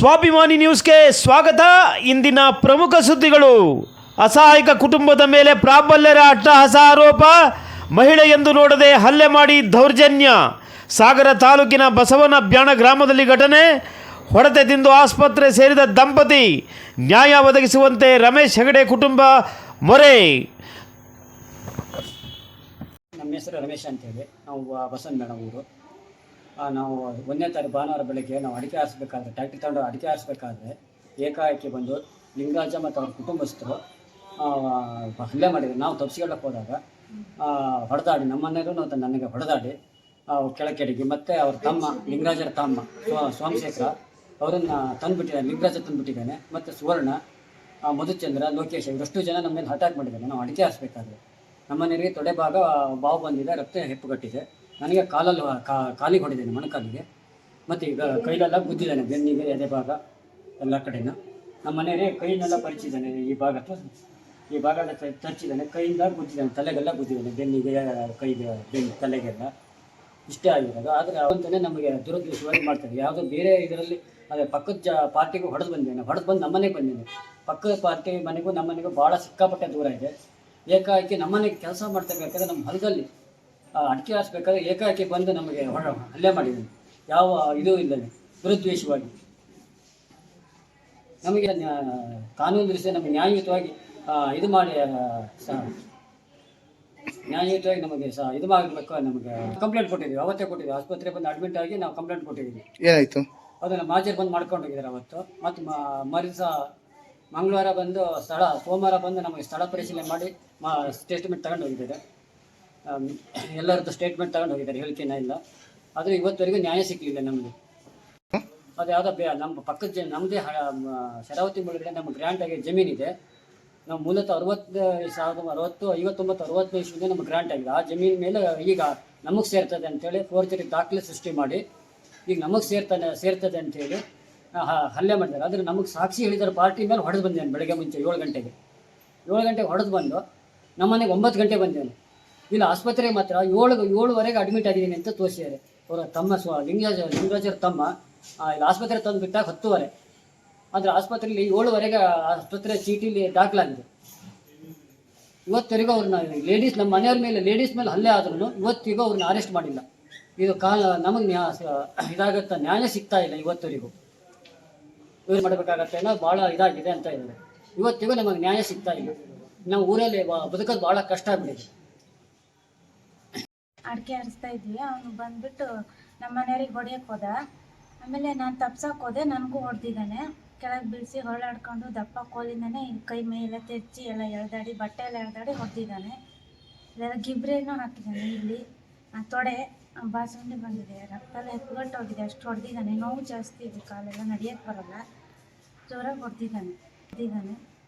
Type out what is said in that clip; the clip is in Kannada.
ಸ್ವಾಭಿಮಾನಿ ನ್ಯೂಸ್ಗೆ ಸ್ವಾಗತ. ಇಂದಿನ ಪ್ರಮುಖ ಸುದ್ದಿಗಳು. ಅಸಹಾಯಕ ಕುಟುಂಬದ ಮೇಲೆ ಪ್ರಾಬಲ್ಯರ ಅಟ್ಟಹಾಸ ಆರೋಪ. ಮಹಿಳೆ ಎಂದು ನೋಡದೆ ಹಲ್ಲೆ ಮಾಡಿ ದೌರ್ಜನ್ಯ. ಸಾಗರ ತಾಲೂಕಿನ ಬಸವನ ಬ್ಯಾಣ ಗ್ರಾಮದಲ್ಲಿ ಘಟನೆ. ಹೊಡೆತೆ ತಿಂದು ಆಸ್ಪತ್ರೆ ಸೇರಿದ ದಂಪತಿ. ನ್ಯಾಯ ಒದಗಿಸುವಂತೆ ರಮೇಶ್ ಹೆಗಡೆ ಕುಟುಂಬ ಮೊರೆ. ನಮ್ಮ ಹೆಸರು ರಮೇಶ್ ಅಂತೇಳಿ. ನಾವು ಬಸವನ ಊರು ನಾವು ಒಂದನೇ ತಾರೀಕು ಭಾನುವಾರ ಬೆಳಗ್ಗೆ ನಾವು ಅಡಿಕೆ ಆರಿಸ್ಬೇಕಾದ್ರೆ ಟ್ಯಾಕ್ಟ್ರಿ ತಗೊಂಡು ಅಡಿಕೆ ಹಾರಿಸ್ಬೇಕಾದ್ರೆ ಏಕಾಏಕಿ ಬಂದು ಲಿಂಗರಾಜ ಮತ್ತು ಅವ್ರ ಕುಟುಂಬಸ್ಥರು ಹಲ್ಲೆ ಮಾಡಿದ್ರು. ನಾವು ತಪ್ಪಿಸ್ಕೊಳ್ಳೋಕೆ ಹೋದಾಗ ಹೊಡೆದಾಡಿ, ನಮ್ಮ ಮನೆಯಲ್ಲೂ ನನಗೆ ಹೊಡೆದಾಡಿ ಕೆಳಕೆಡಿಗೆ ಮತ್ತು ಅವ್ರ ತಮ್ಮ ಲಿಂಗರಾಜರ ತಮ್ಮ ಸೋಮಶೇಖರ ಅವರನ್ನು ತಂದುಬಿಟ್ಟಿದ್ದಾನೆ ಲಿಂಗರಾಜ ತಂದುಬಿಟ್ಟಿದ್ದಾನೆ. ಮತ್ತು ಸುವರ್ಣ ಮಧುಚಂದ್ರ, ಲೋಕೇಶ್, ಇವರಷ್ಟು ಜನ ನಮ್ಮ ಮೇಲೆ ಅಟ್ಯಾಕ್ ಮಾಡಿದ್ದಾನೆ ನಾವು ಅಡಿಕೆ ಹಾರಿಸ್ಬೇಕಾದ್ರೆ. ನಮ್ಮನೆಯವರಿಗೆ ತೊಡೆ ಭಾಗ, ಬಾವು ಬಂದಿದೆ, ರಕ್ತ ಹೆಪ್ಪುಗಟ್ಟಿದೆ. ನನಗೆ ಕಾಲಲ್ಲಿ ಕಾಲಿಗೆ ಹೊಡೆದಿದ್ದೇನೆ ಮೊಣಕಾಲಿಗೆ. ಮತ್ತು ಈಗ ಕೈಲೆಲ್ಲ ಗುದ್ದಿದ್ದಾನೆ, ಬೆನ್ನಿಗೆ, ಎದೆ ಭಾಗ ಎಲ್ಲ ಕಡೆನೂ. ನಮ್ಮ ಮನೆಯವರೇ ಕೈನೆಲ್ಲ ಪರಿಚಿದ್ದಾನೆ ಈ ಭಾಗ ಈ ಭಾಗ ತರಿಸಿದ್ದಾನೆ ಕೈಯಿಂದ ಗುದ್ದಿದ್ದಾನೆ, ತಲೆಗೆಲ್ಲ ಗುದ್ದಿದ್ದಾನೆ, ಬೆನ್ನಿಗೆ, ಕೈಗೆ ಬೆನ್ನು ತಲೆಗೆಲ್ಲ. ಇಷ್ಟೇ ಆಗಿರೋದು. ಆದರೆ ಅವಂತಾನೆ ನಮಗೆ ದುರದೃಷ್ಟವಾಗಿ ಮಾಡ್ತಾರೆ. ಯಾವುದೋ ಬೇರೆ ಇದರಲ್ಲಿ, ಅದೇ ಪಕ್ಕದ ಜ ಪಾರ್ಟಿಗೂ ಹೊಡೆದು ಬಂದಿದ್ದಾನೆ ಹೊಡೆದು ಬಂದು ನಮ್ಮನೆಗೆ ಬಂದಿದ್ದೇನೆ ಪಕ್ಕದ ಪಾರ್ಟಿ ಮನೆಗೂ ನಮ್ಮನೆಗೂ ಭಾಳ ಸಿಕ್ಕಾಪಟ್ಟೆ ದೂರ ಇದೆ. ಏಕಾಏಕಿ ನಮ್ಮನೆಗೆ ಕೆಲಸ ಮಾಡ್ತಿರ್ಬೇಕಾದ್ರೆ ನಮ್ಮ ಹೊಲದಲ್ಲಿ. ಅಡಿಕೆ ಹಾಸ್ಬೇಕಾದ್ರೆ ಏಕಾಏಕಿ ಬಂದು ನಮಗೆ ಹೊರ ಹಲ್ಲೆ ಮಾಡಿದ್ದಾನೆ ಯಾವ ಇದು ಇಲ್ಲದೆ ದುರುದ್ವೇಷವಾಗಿ ನಮಗೆ ಕಾನೂನು ದೃಷ್ಟಿ ನಮಗೆ ನ್ಯಾಯಯುತವಾಗಿ ಇದು ಮಾಡಿ ಸ- ನ್ಯಾಯಯುತವಾಗಿ ನಮಗೆ ಸಹ ಇದು ಮಾಡಬೇಕು ನಮಗೆ ಕಂಪ್ಲೇಂಟ್ ಕೊಟ್ಟಿದ್ದೀವಿ. ಅವತ್ತೇ ಕೊಟ್ಟಿದ್ದೀವಿ. ಆಸ್ಪತ್ರೆ ಬಂದು ಅಡ್ಮಿಟ್ ಆಗಿ ನಾವು ಕಂಪ್ಲೇಂಟ್ ಕೊಟ್ಟಿದ್ದೀವಿ. ಏನಾಯ್ತು? ಅದನ್ನು ಮಾಜರ್ ಬಂದು ಮಾಡ್ಕೊಂಡು ಹೋಗಿದ್ದಾರೆ ಅವತ್ತು. ಮತ್ತು ಮರಿಸ ಮಂಗಳವಾರ ಬಂದು ಸ್ಥಳ ಸೋಮವಾರ ಬಂದು ನಮಗೆ ಸ್ಥಳ ಪರಿಶೀಲನೆ ಮಾಡಿ ಮಾ ಸ್ಟೇಟ್ಮೆಂಟ್ ತಗೊಂಡು ಹೋಗಿದ್ದಾರೆ. ಎಲ್ಲರದ್ದು ಸ್ಟೇಟ್ಮೆಂಟ್ ತಗೊಂಡು ಹೋಗಿದ್ದಾರೆ ಹೇಳಿಕೆನ ಇಲ್ಲ ಆದರೆ ಇವತ್ತವರೆಗೂ ನ್ಯಾಯ ಸಿಕ್ಕಲಿಲ್ಲ ನಮಗೆ. ಅದು ಯಾವುದೋ ಬೇ ನಮ್ಮ ಪಕ್ಕದ ಜ ನಮ್ಮದೇ ಶರಾವತಿ ಮುಳುಗಡೆ ನಮ್ಮ ಗ್ರ್ಯಾಂಟ್ ಆಗಿ ಜಮೀನಿದೆ ನಾವು ಮೂಲತಃ ಅರವತ್ತು, ಸಾವಿರದ ಅರವತ್ತು, ಐವತ್ತೊಂಬತ್ತು, ಅರವತ್ತು ಇಸ್ವಿಯಿಂದ ನಮ್ಮ ಗ್ರಾಂಟ್ ಆಗಿದೆ. ಆ ಜಮೀನ ಮೇಲೆ ಈಗ ನಮಗೆ ಸೇರ್ತದೆ ಅಂತೇಳಿ ಫೋರ್ಜರಿ ದಾಖಲೆ ಸೃಷ್ಟಿ ಮಾಡಿ, ಈಗ ನಮಗೆ ಸೇರ್ತಾನೆ ಸೇರ್ತದೆ ಅಂತೇಳಿ ಹಲ್ಲೆ ಮಾಡಿದ್ದಾರೆ. ಆದರೆ ನಮಗೆ ಸಾಕ್ಷಿ ಹೇಳಿದ್ದಾರೆ, ಪಾರ್ಟಿ ಮೇಲೆ ಹೊಡೆದು ಬಂದೇನೆ ಬೆಳಗ್ಗೆ ಮುಂಚೆ ಏಳು ಗಂಟೆಗೆ. ಏಳು ಗಂಟೆಗೆ ಹೊಡೆದು ಬಂದು, ನಮ್ಮನೆಗೆ ಒಂಬತ್ತು ಗಂಟೆಗೆ ಬಂದೇನೆ ಇಲ್ಲ ಆಸ್ಪತ್ರೆಗೆ ಮಾತ್ರ. ಏಳು, ಏಳುವರೆಗೆ ಅಡ್ಮಿಟ್ ಆಗಿದ್ದೀನಿ ಅಂತ ತೋರಿಸಿದ್ದಾರೆ. ಅವರ ತಮ್ಮ ಸ್ವ ಲಿಂಗರಾಜ, ಲಿಂಗರಾಜರ ತಮ್ಮ. ಇಲ್ಲಿ ಆಸ್ಪತ್ರೆ ತಂದು ಬಿಟ್ಟಾಗ ಹತ್ತುವರೆ. ಆದರೆ ಆಸ್ಪತ್ರೆಯಲ್ಲಿ ಏಳುವರೆಗೆ ಆಸ್ಪತ್ರೆ ಚೀಟಿಲಿ ದಾಖಲಾಗಿದೆ. ಇವತ್ತರೆಗೂ ಅವ್ರನ್ನ ಲೇಡೀಸ್ ನಮ್ಮ ಮನೆಯವ್ರ ಮೇಲೆ ಲೇಡೀಸ್ ಮೇಲೆ ಹಲ್ಲೆ ಆದ್ರೂ ಇವತ್ತಿಗೂ ಅವ್ರನ್ನ ಅರೆಸ್ಟ್ ಮಾಡಿಲ್ಲ. ಇದು ಕಾಲ ನಮಗೆ ನ್ಯಾ ಇದಾಗತ್ತ ನ್ಯಾಯ ಸಿಗ್ತಾ ಇಲ್ಲ ಇವತ್ತವರೆಗೂ ಇವ್ರು ಮಾಡಬೇಕಾಗತ್ತೆ ಅನ್ನೋ ಭಾಳ ಇದಾಗಿದೆ ಅಂತ ಇದ್ದಾರೆ ಇವತ್ತಿಗೂ ನಮಗೆ ನ್ಯಾಯ ಸಿಗ್ತಾ ಇಲ್ಲ. ನಾವು ಊರಲ್ಲಿ ಬದುಕೋದು ಭಾಳ ಕಷ್ಟ ಆಗ್ಬಿಟ್ಟಿದೆ. ಅಡಿಕೆ ಹರಿಸ್ತಾ ಇದ್ವಿ. ಅವನು ಬಂದ್ಬಿಟ್ಟು ನಮ್ಮ ಮನೆಯವ್ರಿಗೆ ಹೊಡಿಯಕ್ಕೆ ಹೋದ. ಆಮೇಲೆ ನಾನು ತಪ್ಸಕ್ಕೆ ಹೋದೆ, ನನಗೂ ಹೊಡೆದಿದ್ದಾನೆ. ಕೆಳಗೆ ಬೀಳಿಸಿ ಹೊರಳಾಡ್ಕೊಂಡು ದಪ್ಪ ಕೋಲಿಂದನೇ ಕೈ ಮೇಲೆ ತೆಚ್ಚಿ ಎಲ್ಲ ಎಳ್ದಾಡಿ, ಬಟ್ಟೆ ಎಲ್ಲ ಎಳ್ದಾಡಿ ಹೊಡೆದಿದ್ದಾನೆ. ಇದೆಲ್ಲ ಗಿಬ್ರೇನೂ ಹಾಕಿದ್ದಾನೆ ಇಲ್ಲಿ. ಆ ತೊಡೆ ಬಾಸುಂಡಿ ಬಂದಿದೆ. ರಕ್ತ ಎಲ್ಲ ಎತ್ಕೊಟ್ಟು ಹೋಗಿದೆ. ಅಷ್ಟು ಹೊಡೆದಿದ್ದಾನೆ. ನೋವು ಜಾಸ್ತಿ ಇದೆ, ಕಾಲೆಲ್ಲ ನಡೆಯಕ್ಕೆ ಬರೋಲ್ಲ. ಜೋರಾಗಿ ಹೊಡೆದಿದ್ದಾನೆ ಹೊಡೆದಿದ್ದಾನೆ.